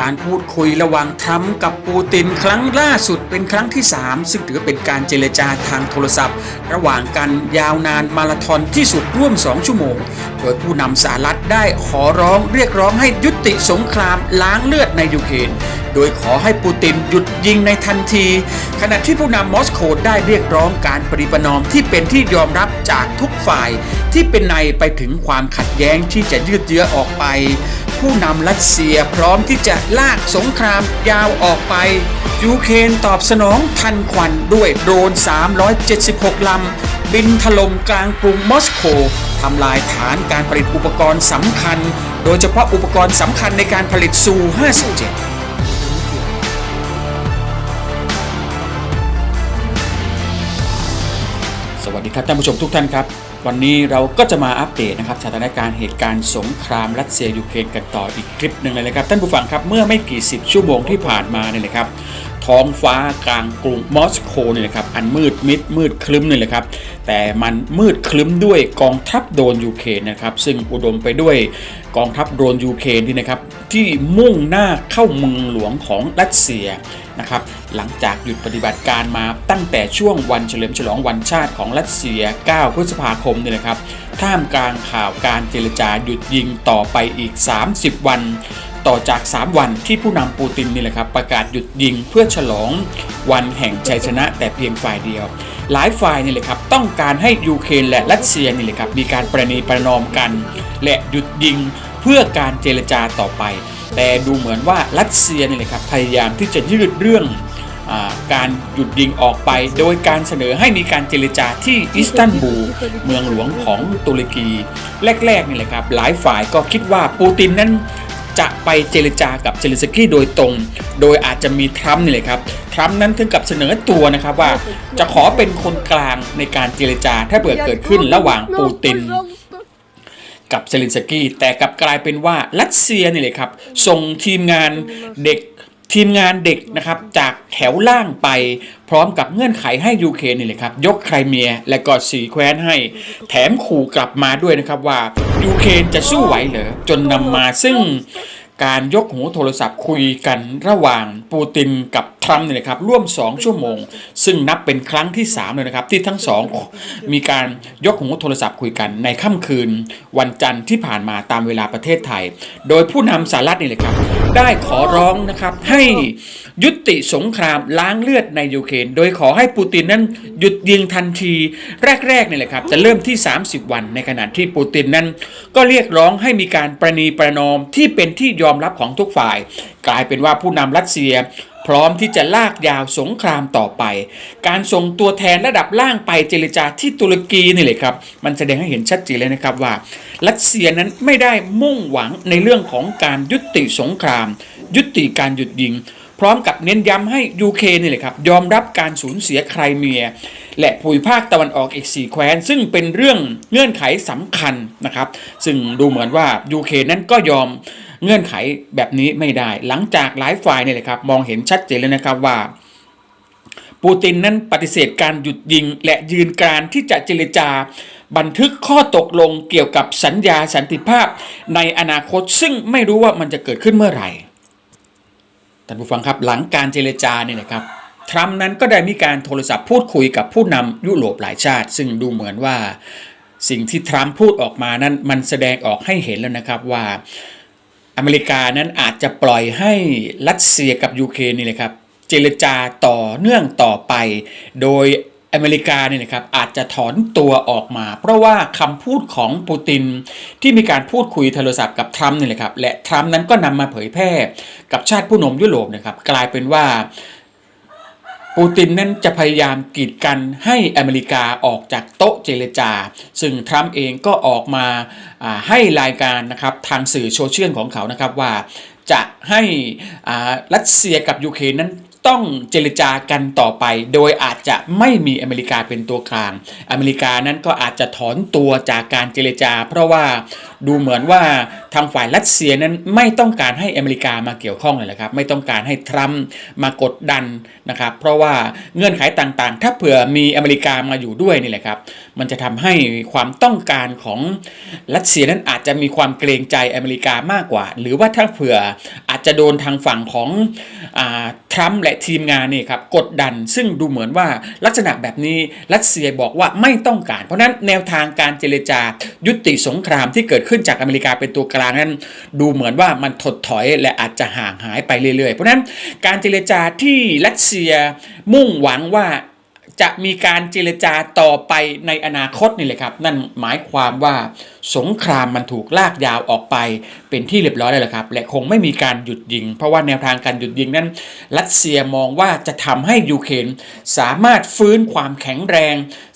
การพูดคุยระหว่างทรัมป์กับปูตินครั้งล่าสุดเป็นครั้งที่ 3 ซึ่งถือเป็นการเจรจาทางโทรศัพท์ ระหว่างกันยาวนานมาราธอนที่สุดร่วม 2 ชั่วโมง โดยผู้นำสหรัฐได้ขอร้องเรียกร้องให้ยุติสงครามล้างเลือดในยูเครนโดยขอให้ปูตินหยุดยิงในทันที ขณะที่ผู้นำมอสโกได้เรียกร้องการปริปนอมที่เป็นที่ยอมรับจากทุกฝ่าย ที่เป็นในไปถึงความขัดแย้งที่จะยืดเยื้อออกไป ผู้นำรัสเซียพร้อมที่จะลากสงครามยาวออกไป ยูเครนตอบสนองทันควันด้วยโดรน 376 ลำ บินถล่มกลางกรุงมอสโกทำลายฐานการผลิตอุปกรณ์สำคัญ โดยเฉพาะอุปกรณ์สำคัญในการผลิตซู 57 สวัสดีครับท่านผู้ชมทุกท่านครับ วันนี้เราก็จะมาอัปเดตนะครับสถานการณ์เหตุการณ์สงครามรัสเซียยูเครนกันต่ออีกคลิปหนึ่งเลยนะครับท่านผู้ฟังครับเมื่อไม่กี่สิบชั่วโมงที่ผ่านมาเนี่ยนะครับ ท้องฟ้ากลางกรุงมอสโกเนี่ยนะครับอันมืดมิดมืดคลึ้มเลยแหละครับ แต่มันมืดคลึ้มด้วยกองทัพโดรนยูเครนนะครับซึ่งอุดมไปด้วยกองทัพโดรนยูเครนที่นะครับที่มุ่งหน้าเข้าเมืองหลวงของรัสเซียนะครับหลังจากหยุดปฏิบัติการมาตั้งแต่ช่วงวันเฉลิมฉลองวันชาติของรัสเซีย 9 พฤษภาคมเนี่ยนะครับท่ามกลางข่าวการเจรจาหยุดยิงต่อไปอีก 30 วัน ต่อจาก 3 วันที่ผู้นำปูตินนี่แหละครับประกาศหยุดยิงเพื่อฉลองวันแห่งชัยชนะแต่เพียงฝ่ายเดียว หลายฝ่ายนี่แหละครับต้องการให้ยูเครนและรัสเซียนี่แหละครับมีการประนีประนอมกัน และหยุดยิงเพื่อการเจรจาต่อไป แต่ดูเหมือนว่ารัสเซียนี่แหละครับพยายามที่จะยืดเรื่องการหยุดยิงออกไปโดยการเสนอให้มีการเจรจาที่อิสตันบูลเมืองหลวงของตุรกี แรกๆนี่แหละครับหลายฝ่ายก็คิดว่าปูตินนั้น จะไปเจรจากับเซเลนสกี้โดยตรง โดยอาจจะมีทรัมป์นี่แหละครับ ทรัมป์นั้นถึงกับเสนอตัวนะครับว่าจะขอเป็นคนกลางในการเจรจาถ้าเกิดเกิดขึ้นระหว่างปูตินกับเซเลนสกี้แต่กลับกลายเป็นว่ารัสเซียนี่เลยครับ ส่งทีมงานเด็ก ทีมงานเด็กนะครับจากแถวล่างไปพร้อมกับเงื่อนไขให้ยูเครนนี่เลยครับ ยกไครเมียและก็สีแคว้นให้ แถมขู่กลับมาด้วยนะครับว่ายูเครนจะสู้ไหวเหรอ จนนำมาซึ่งการยกหูโทรศัพท์คุยกันระหว่างปูตินกับทรัมป์เนี่ยนะครับร่วม 2 ชั่วโมง ซึ่งนับเป็นครั้งที่ 3 เลยนะครับ ที่ทั้งสองมีการยกหูโทรศัพท์คุยกันในค่ำคืน วันจันทร์ที่ผ่านมาตามเวลาประเทศไทย โดยผู้นำสหรัฐนี่แหละครับ ได้ขอร้องนะครับให้ยุติสงครามล้างเลือดในยูเครนโดยขอให้ปูตินนั้นหยุดยิงทันทีแรกๆนี่แหละครับจะเริ่มที่ 30 วันในขณะที่ปูตินนั้น ก็เรียกร้องให้มีการประนีประนอมที่เป็นที่ยอมรับของทุกฝ่าย กลายเป็นว่าผู้นำรัสเซีย พร้อมที่จะลากยาวสงครามต่อไป การส่งตัวแทนระดับล่างไปเจรจาที่ตุรกีนี่เลยครับ มันแสดงให้เห็นชัดเจนเลยนะครับว่า รัสเซียนั้นไม่ได้มุ่งหวังในเรื่องของการยุติสงคราม ยุติการหยุดยิง พร้อมกับเน้นย้ำให้ยูเคนี่แหละครับยอมรับการสูญเสียไครเมีย และภูมิภาคตะวันออกอีกสี่แคว้น ซึ่งเป็นเรื่องเงื่อนไขสำคัญนะครับ ซึ่งดูเหมือนว่ายูเคนนั้นก็ยอมเงื่อนไขแบบนี้ไม่ได้ หลังจากหลายฝ่ายเนี่ยแหละครับ มองเห็นชัดเจนเลยนะครับว่าปูตินนั้นปฏิเสธการหยุดยิงและยืนการที่จะเจรจาบันทึกข้อตกลงเกี่ยวกับสัญญาสันติภาพในอนาคต ซึ่งไม่รู้ว่ามันจะเกิดขึ้นเมื่อไหร่ ท่านผู้ฟังครับหลังการเจรจาเนี่ยนะครับทรัมป์นั้นก็ได้มีการโทรศัพท์พูดคุยกับผู้นำยุโรปหลายชาติ ซึ่งดูเหมือนว่าสิ่งที่ทรัมป์พูดออกมานั้นมันแสดงออกให้เห็นแล้วนะครับว่าอเมริกานั้นอาจจะปล่อยให้รัสเซียกับยูเครนนี่แหละครับเจรจาต่อเนื่องต่อไป โดย อเมริกาเนี่ยนะครับอาจจะถอนตัวออกมา เพราะว่าคำพูดของปูตินที่มีการพูดคุยโทรศัพท์กับทรัมป์นี่แหละครับและทรัมป์นั้นก็นำมาเผยแพร่กับชาติผู้นมยุโรปนะครับกลายเป็นว่าปูตินนั้นจะพยายามกีดกันให้อเมริกาออกจากโต๊ะเจรจา ซึ่งทรัมป์เองก็ออกมาให้รายการนะครับทางสื่อโซเชียลของเขานะครับว่าจะให้รัสเซียกับยูเครนนั้น ต้องเจรจากันต่อไป โดยอาจจะไม่มีอเมริกาเป็นตัวกลาง อเมริกานั้นก็อาจจะถอนตัวจากการเจรจา เพราะว่าดูเหมือนว่าทางฝ่ายรัสเซียนั้นไม่ต้องการให้อเมริกามาเกี่ยวข้องเลยนะครับ ไม่ต้องการให้ทรัมป์มากดดันนะครับ เพราะว่าเงื่อนไขต่างๆ ถ้าเผื่อมีอเมริกามาอยู่ด้วยนี่แหละครับ มันจะทำให้ความต้องการของรัสเซียนั้นอาจจะมีความเกรงใจอเมริกามากกว่า หรือว่าถ้าเผื่ออาจจะโดนทางฝั่งของอทรัมป์และทีมงานนี่ครับกดดันซึ่งดูเหมือนว่าลักษณะแบบนี้รัสเซียบอกว่าไม่ต้องการ เพราะนั้นแนวทางการเจรจายุติสงครามที่เกิดขึ้นจากอเมริกาเป็นตัวกลางนั้น ดูเหมือนว่ามันถดถอยและอาจจะห่างหายไปเรื่อยๆ เพราะฉะนั้นการเจรจาที่รัสเซียมุ่งหวังว่า จะมีการเจรจาต่อไปในอนาคตนี่แหละครับ นั่นหมายความว่าสงครามมันถูกลากยาวออกไปเป็นที่เรียบร้อยแล้วละครับ และคงไม่มีการหยุดยิง เพราะว่าแนวทางการหยุดยิงนั้น รัสเซียมองว่าจะทำให้ยูเครนสามารถฟื้นความแข็งแรง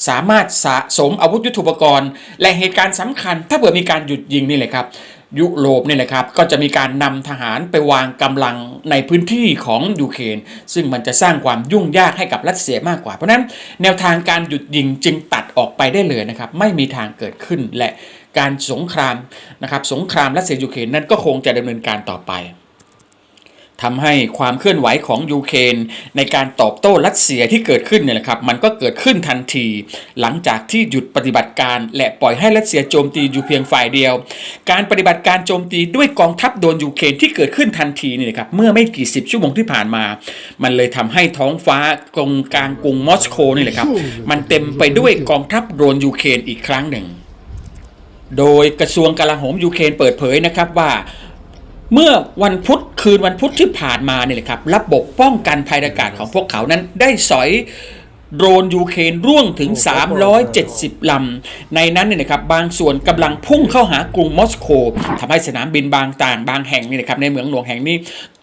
สามารถสะสมอาวุธยุทโธปกรณ์ และเหตุการณ์สำคัญ ถ้าเกิดมีการหยุดยิงนี่แหละครับ ยุโรปเนี่ยนะครับก็จะมีการนำทหารไปวางกำลังในพื้นที่ของยูเครนซึ่งมันจะสร้างความยุ่งยากให้กับรัสเซียมากกว่า เพราะฉะนั้นแนวทางการหยุดยิงจึงตัดออกไปได้เลยนะครับไม่มีทางเกิดขึ้นและการสงครามนะครับสงครามรัสเซียยูเครนนั้นก็คงจะดำเนินการต่อไป ทำให้ความเคลื่อนไหวของยูเครนในการตอบโต้รัสเซียที่เกิดขึ้นเนี่ยนะครับมันก็เกิดขึ้นทันที หลังจากที่หยุดปฏิบัติการและปล่อยให้รัสเซียโจมตีอยู่เพียงฝ่ายเดียว การปฏิบัติการโจมตีด้วยกองทัพโดนยูเครนที่เกิดขึ้นทันทีนี่นะครับเมื่อไม่กี่สิบชั่วโมงที่ผ่านมา มันเลยทำให้ท้องฟ้ากรงกลางกรุงมอสโกนี่แหละครับมันเต็มไปด้วยกองทัพโดนยูเครนอีกครั้งหนึ่ง โดยกระทรวงกลาโหมยูเครนเปิดเผยนะครับว่า เมื่อวันพุธ คืนวันพุธที่ผ่านมาเนี่ยแหละครับ ระบบป้องกันภัยอากาศของพวกเขานั้นได้สอย โดรนยูเครนร่วงถึง 370 ลำ ในนั้นเนี่ยนะครับบางส่วนกำลังพุ่งเข้าหากรุงมอสโกทำให้สนามบินบางต่างบางแห่งนี่นะครับในเมืองหลวงแห่งนี้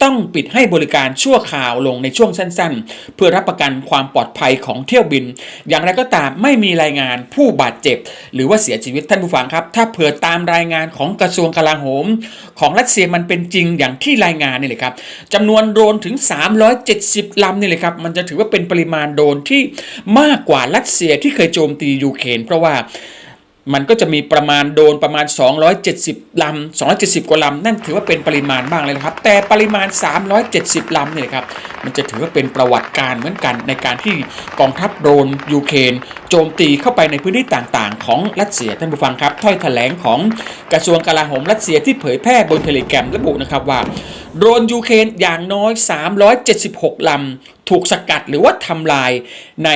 ต้องปิดให้บริการชั่วคราวลงในช่วงสั้นๆ เพื่อรับประกันความปลอดภัยของเที่ยวบิน อย่างไรก็ตามไม่มีรายงานผู้บาดเจ็บ หรือว่าเสียชีวิตท่านผู้ฟังครับ ถ้าเผื่อตามรายงานของกระทรวงกลาโหม ของรัสเซียมันเป็นจริงอย่างที่รายงานนี่เลยครับจำนวนโดรนถึง 370 ลำนี่เลยครับมันจะถือว่าเป็นปริมาณโดรนที่มากกว่ารัสเซียที่เคยโจมตียูเครนเพราะว่ามันก็จะมีประมาณโดนประมาณ 270 ลำ 270 กว่าลำ นั่นถือว่าเป็นปริมาณบ้างเลยนะครับ แต่ปริมาณ 370 ลำเนี่ยครับ มันจะถือว่าเป็นประวัติการเหมือนกันในการที่กองทัพโดนยูเครนโจมตีเข้าไปในพื้นที่ต่างๆ ของรัสเซียท่านผู้ฟังครับถ้อยแถลงของกระทรวงกลาโหมรัสเซียที่เผยแพร่บนเทเลแกรมระบุนะครับว่าโดนยูเครนอย่างน้อย 376 ลำ ถูกสกัดหรือว่าทำลายใน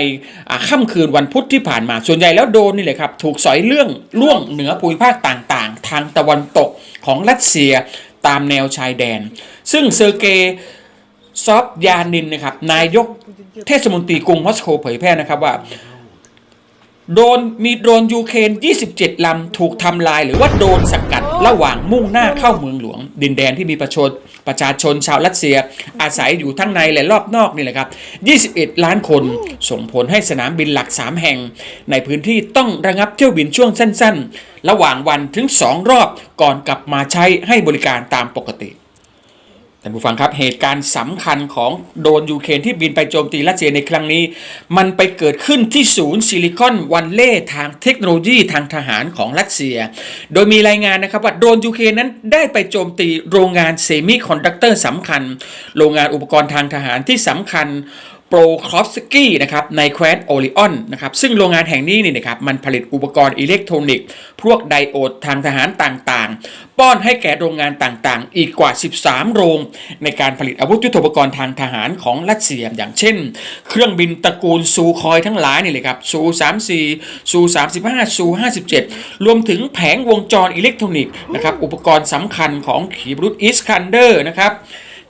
อ่าค่ำคืนวันพุธที่ผ่านมา ส่วนใหญ่แล้วโดนนี่แหละครับ ถูกสอยเรื่องล่วงเหนือภูมิภาคต่างๆ ทางตะวันตกของรัสเซียตามแนวชายแดน ซึ่งเซอร์เกย์ซอฟยานินนะครับนายกเทศมนตรีกรุงมอสโกเผยแพร่นะครับว่า โดรนมีโดรนยูเครน27 ลำ ถูกทำลายหรือว่าโดนสกัดระหว่างมุ่งหน้าเข้าเมืองหลวง ดินแดนที่มีประชาชนประชาชนชาวรัสเซีย อาศัยอยู่ทั้งในและรอบนอกนี่แหละครับ 21 ล้านคนส่งผลให้สนามบินหลัก 3 แห่ง ในพื้นที่ต้องระงับเที่ยวบินช่วงสั้น ๆ ระหว่างวันถึง 2 รอบก่อนกลับมาใช้ให้บริการตามปกติ ท่านผู้ฟังครับเหตุการณ์สำคัญของโดรนยูเครนที่บินไปโจมตีรัสเซียในครั้งนี้ มันไปเกิดขึ้นที่ศูนย์ซิลิคอนวันเล่ทางเทคโนโลยีทางทหารของรัสเซีย โดยมีรายงานนะครับว่าโดรนยูเครนนั้นได้ไปโจมตีโรงงานเซมิคอนดักเตอร์สำคัญ โรงงานอุปกรณ์ทางทหารที่สำคัญ โปรคอฟสกี้นะครับในแคว้นโอริออนนะครับซึ่งโรงงานแห่งนี้นี่นะครับมันผลิตอุปกรณ์อิเล็กทรอนิกส์ พวกไดโอดทางทหารต่างๆ ป้อนให้แก่โรงงานต่างๆ อีกกว่า 13 โรง ในการผลิตอาวุธยุทโธปกรณ์ทางทหารของรัสเซียอย่างเช่น เครื่องบินตระกูลซูคอยทั้งหลายนี่เลยครับซู34ซู35ซู57 รวมถึงแผงวงจรอิเล็กทรอนิกส์นะครับอุปกรณ์สำคัญของขีปนาวุธอิสคันเดอร์นะครับ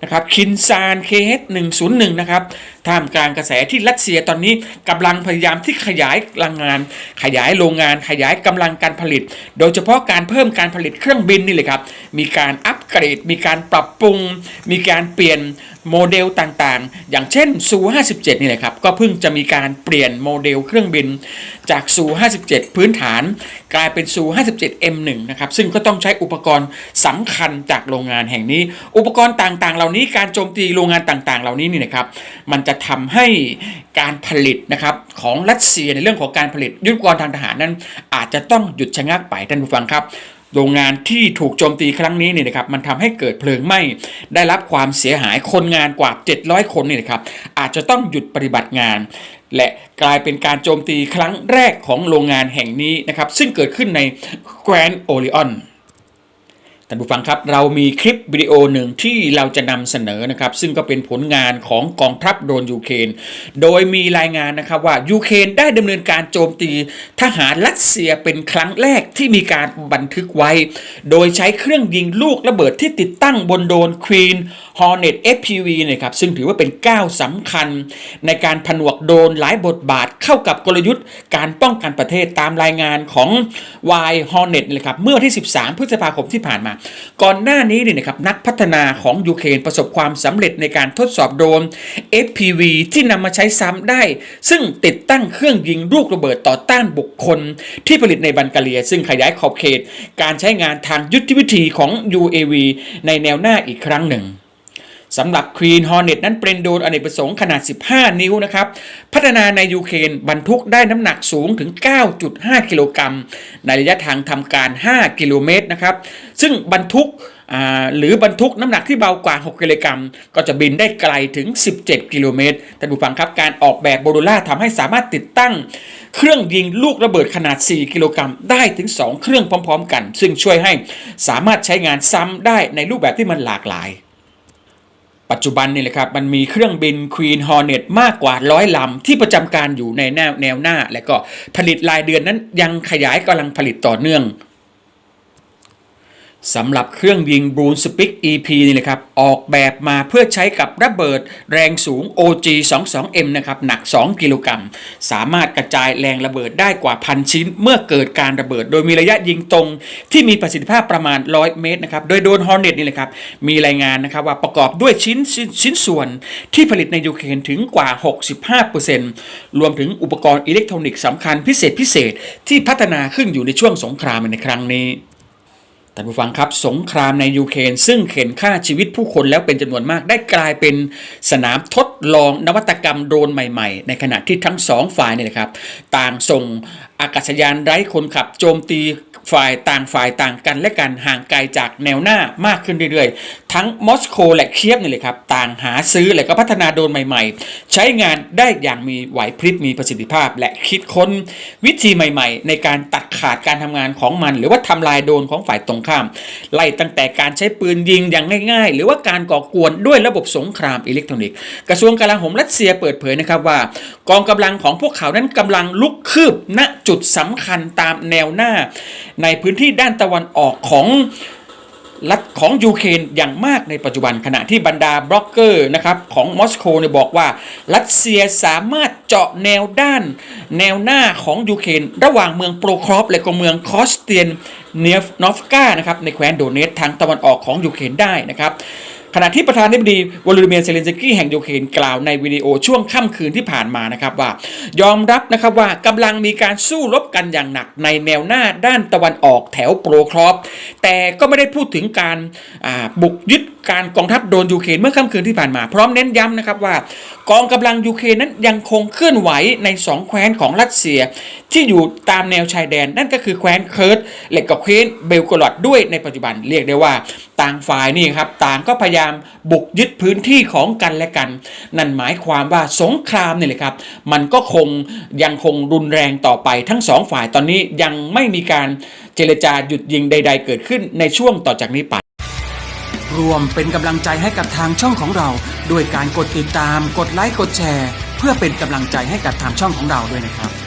นะครับคินซานเคส101 นะครับ ท่ามกลางกระแสที่รัสเซียตอนนี้กำลังพยายามที่ขยายแรงงาน ขยายโรงงาน ขยายกำลังการผลิต โดยเฉพาะการเพิ่มการผลิตเครื่องบินนี่เลยครับ มีการอัปเกรด มีการปรับปรุง มีการเปลี่ยนโมเดลต่างๆ อย่างเช่นซู57นี่แหละครับ ก็เพิ่งจะมีการเปลี่ยนโมเดลเครื่องบินจากซู57พื้นฐาน กลายเป็นซู57 M1 นะครับ ซึ่งก็ต้องใช้อุปกรณ์สำคัญจากโรงงานแห่งนี้ อุปกรณ์ต่างๆ เหล่านี้การโจมตีโรงงานต่างๆ เหล่านี้นี่นะครับ มันจะทำให้การผลิตนะครับของรัสเซียในเรื่องของการผลิตยุทธกรทางทหารนั้น อาจจะต้องหยุดชะงักไปท่านผู้ฟังครับโรงงานที่ถูกโจมตีครั้งนี้เนี่ยนะครับมันทำให้เกิดเพลิงไหม้ได้รับความเสียหายคนงานกว่า 700 คนเนี่ยนะครับอาจจะต้องหยุดปฏิบัติงาน และกลายเป็นการโจมตีครั้งแรกของโรงงานแห่งนี้นะครับซึ่งเกิดขึ้นในแกรนโอริออน ท่านผู้ฟังครับเรามีคลิปวิดีโอหนึ่งที่เราจะนำเสนอนะครับ ซึ่งก็เป็นผลงานของกองทัพโดนยูเครนโดยมีรายงานนะครับว่ายูเครนได้ดำเนินการโจมตีทหารรัสเซียเป็นครั้งแรกที่มีการบันทึกไว้ โดยใช้เครื่องยิงลูกระเบิดที่ติดตั้งบนโดรน Queen Hornet FPV นะครับซึ่งถือว่าเป็นก้าวสำคัญ ในการผนวกโดนหลายบทบาทเข้ากับกลยุทธ์ การป้องกันประเทศตามรายงานของ Y Hornet เลยครับเมื่อที่ 13 พฤษภาคมที่ผ่านมาก่อนหน้านี้เนี่ยนะครับนักพัฒนาของยูเครนประสบความสำเร็จในการทดสอบโดรน FPV ที่นำมาใช้ซ้ำได้ ซึ่งติดตั้งเครื่องยิงลูกระเบิดต่อต้านบุคคล ที่ผลิตในบัลแกเรีย ซึ่งขยายขอบเขต การใช้งานทางยุทธวิธีของ UAV ในแนวหน้าอีกครั้งหนึ่ง สำหรับ Queen Hornet นั้นเป็นโดรนอเนกประสงค์ขนาด 15 นิ้วนะครับ พัฒนาในยูเครนบรรทุกได้น้ำหนักสูงถึง 9.5 กิโลกรัม ในระยะทางทำการ 5 กิโลเมตรนะครับ ซึ่งบรรทุกหรือบรรทุกน้ำหนักที่เบากว่า 6 กิโลกรัม ก็จะบินได้ไกลถึง 17 กิโลเมตรท่านผู้ฟังครับ การออกแบบโบโดล่าทำให้สามารถติดตั้ง เครื่องยิงลูกระเบิดขนาด 4 กิโลกรัม ได้ถึง 2 เครื่องพร้อม ๆ กัน ซึ่งช่วยให้สามารถใช้งานซ้ำได้ในรูปแบบที่มันหลากหลาย ปัจจุบันนี่แหละครับมันมีเครื่องบิน Queen Hornet มากกว่าร้อยลำ ที่ประจำการอยู่ในแนวแนวหน้า และก็ผลิตรายเดือนนั้นยังขยายกำลังผลิตต่อเนื่อง สำหรับเครื่องยิง b r u n s p i c EP นี่เลยครับ ออกแบบมาเพื่อใช้กับระเบิดแรงสูง OG 22M นะครับ หนัก 2 กิโลกรัม สามารถกระจายแรงระเบิดได้กว่าพันชิ้น เมื่อเกิดการระเบิด โดยมีระยะยิงตรงที่มีประสิทธิภาพประมาณ 100 เมตรนะครับ โดยโดน Hornet นี่เลยครับ มีรายงานนะครับว่าประกอบด้วยชิ้นชิ้นชิ้นส่วนที่ผลิตในยูเครนถึงกว่า 65%รวมถึงอุปกรณ์อิเล็กทรอนิกส์สำคัญพิเศษพิเศษที่พัฒนาขึ้นอยู่ในช่วงสงครามในครั้งนี้ ท่านผู้ฟังครับสงครามในยูเครนซึ่งเข็นฆ่าชีวิตผู้คนแล้วเป็นจำนวนมากได้กลายเป็นสนามทดลองนวัตกรรมโดรนใหม่ๆ ในขณะที่ทั้งสองฝ่ายเนี่ยนะครับ ต่างส่งอากาศยานไร้คนขับโจมตีฝ่ายต่างฝ่ายต่างกันและกันห่างไกลจากแนวหน้ามากขึ้นเรื่อยๆ ทั้งมอสโกและเคียฟนี่เลยครับต่างหาซื้อและก็พัฒนาโดรนใหม่ๆ ใช้งานได้อย่างมีไหวพริบมีประสิทธิภาพ และคิดค้นวิธีใหม่ๆ ในการตัดขาดการทำงานของมัน หรือว่าทำลายโดรนของฝ่ายตรงข้าม ไล่ตั้งแต่การใช้ปืนยิงอย่างง่ายๆ หรือว่าการก่อกวนด้วยระบบสงครามอิเล็กทรอนิกส์ กระทรวงกลาโหมรัสเซียเปิดเผยนะครับว่า กองกำลังของพวกเขานั้นกำลังลุกคืบณจุดสำคัญตามแนวหน้า ในพื้นที่ด้านตะวันออกของ รัฐของยูเครนอย่างมากในปัจจุบันขณะที่บรรดาบล็อกเกอร์นะครับของมอสโกเนี่ยบอกว่า รัสเซียสามารถเจาะแนวด้าน แนวหน้าของยูเครนระหว่างเมืองโปรครอฟและก็เมืองคอสเตียนเนฟนอฟกานะครับในแคว้นโดเนตทางตะวันออกของยูเครนได้นะครับ ขณะที่ประธานาธิบดีวลาดิเมียร์เซเลนสกี้แห่งยูเครนกล่าวในวิดีโอช่วงค่ำคืนที่ผ่านมานะครับว่า ยอมรับนะครับว่ากำลังมีการสู้รบกันอย่างหนักในแนวหน้าด้านตะวันออกแถวโปรครอฟแต่ก็ไม่ได้พูดถึงการบุกยึดการกองทัพโดนยูเครนเมื่อค่ำคืนที่ผ่านมา พร้อมเน้นย้ำนะครับว่า กองกำลังยูเครนนั้นยังคงเคลื่อนไหวในสองแคว้นของรัสเซีย ที่อยู่ตามแนวชายแดน นั่นก็คือแคว้นเคิร์ดและก็แคว้นเบลกรอดด้วยในปัจจุบันเรียกได้ว่าต่างฝ่ายนี่ครับต่างก็พยายามบุกยึดพื้นที่ของกันและกัน นั่นหมายความว่าสงครามนี่แหละครับ มันก็คงยังคงรุนแรงต่อไปทั้งสองฝ่ายตอนนี้ยังไม่มีการเจรจาหยุดยิงใด ๆ เกิดขึ้นในช่วงต่อจากนี้ไปรวมเป็นกำลังใจให้กับทางช่องของเรา ด้วยการกดติดตามกดไลค์กดแชร์ เพื่อเป็นกำลังใจให้กับทางช่องของเราด้วยนะครับ